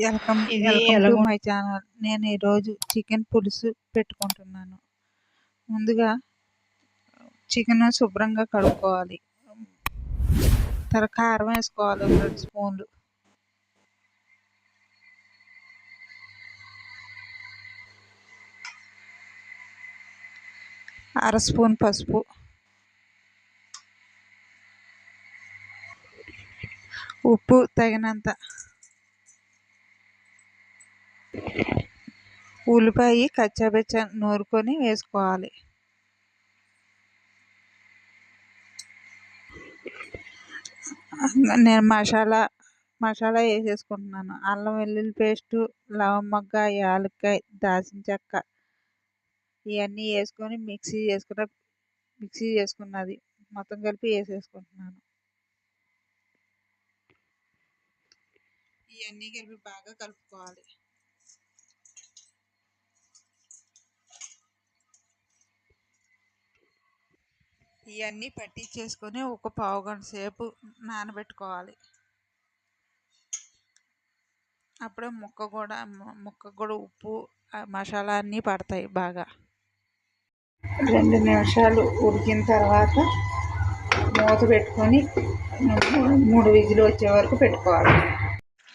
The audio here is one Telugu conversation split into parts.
Welcome welcome to my channel. నేను ఈరోజు చికెన్ పులుసు పెట్టుకుంటున్నాను. ముందుగా చికెన్ శుభ్రంగా కడుక్కోవాలి. తర్వాత కారం వేసుకోవాలి రెండు స్పూన్లు. అర స్పూన్ పసుపు. ఉప్పు తగినంత ఉల్లిపాయ కచ్చాబెచ్చ నూరుకొని వేసుకోవాలి. నేను మసాలా మసాలా వేసేసుకుంటున్నాను. అల్లం వెల్లుల్లి పేస్టు లవంగ యాలక్కాయ దాల్చిన చెక్క ఇవన్నీ వేసుకొని మిక్సీ చేసుకున్న మిక్సీ చేసుకున్నది. మొత్తం కలిపి వేసేసుకుంటున్నాను. ఇవన్నీ కలిపి బాగా కలుపుకోవాలి. ఇవన్నీ పట్టించేసుకొని ఒక పావు గంట సేపు నానబెట్టుకోవాలి. అప్పుడే ముక్క కూడా ముక్క కూడా ఉప్పు మసాలా అన్నీ పడతాయి బాగా. రెండు నిమిషాలు ఉడికిన తర్వాత మూత పెట్టుకొని మూడు విజులు వచ్చే వరకు పెట్టుకోవాలి.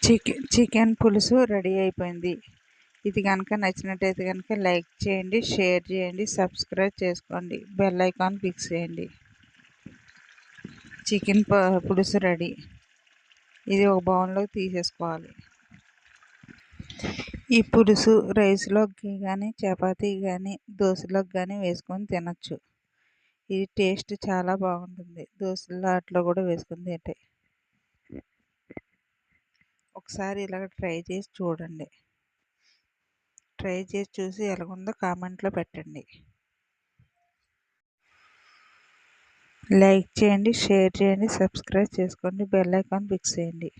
చికెన్ చికెన్ పులుసు రెడీ అయిపోయింది. ఇది కనుక నచ్చినట్టయితే కనుక లైక్ చేయండి షేర్ చేయండి సబ్స్క్రైబ్ చేసుకోండి. బెల్ ఐకాన్ ఫిక్స్ చేయండి. చికెన్ పులుసు రెడీ. ఇది ఒక బౌన్లోకి తీసేసుకోవాలి. ఈ పులుసు రైస్లోకి కానీ చపాతీ కానీ దోశలోకి కానీ వేసుకొని తినచ్చు. ఇది టేస్ట్ చాలా బాగుంటుంది. దోశల్లో అట్లా కూడా వేసుకొని తింటే. ఒకసారి ఇలాగ ట్రై చేసి చూడండి. ట్రై చేసి చూసి ఎలాగుందో కామెంట్లో పెట్టండి. లైక్ చేయండి షేర్ చేయండి సబ్స్క్రైబ్ చేసుకోండి బెల్ ఐకాన్ ఫిక్స్ చేయండి.